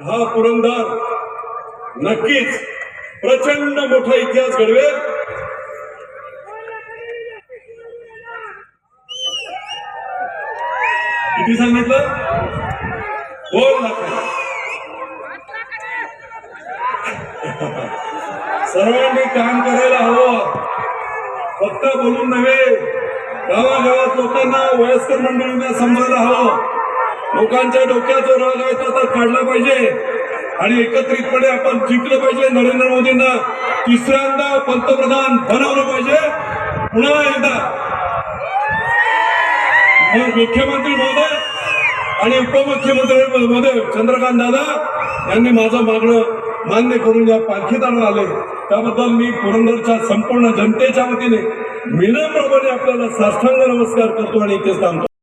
हा पुरंदर नक्कीच प्रचंड मोठा इतिहास घडवेल. किती सांगितलं? दोन लाख. सर्वांनी काम करायला हवं. फक्त बोलून नव्हे गावागावात लोकांना वयस्कर मंडळींना समजायला हवं. लोकांच्या डोक्यात जो राग आहे तो काढला पाहिजे. आणि एकत्रितपणे आपण जिंकलं पाहिजे. नरेंद्र मोदींना तिसऱ्यांदा पंतप्रधान बनवलं पाहिजे. पुन्हा एकदा. मग मुख्यमंत्री महोदय आणि उपमुख्यमंत्री महोदय चंद्रकांत दादा यांनी माझं मागणं मान्य करून या पालखीत आले. त्याबद्दल मी पुरंदरच्या संपूर्ण जनतेच्या वतीने विनम्रपणे आपल्याला साष्टांग नमस्कार करतो आणि इथेच थांबतो.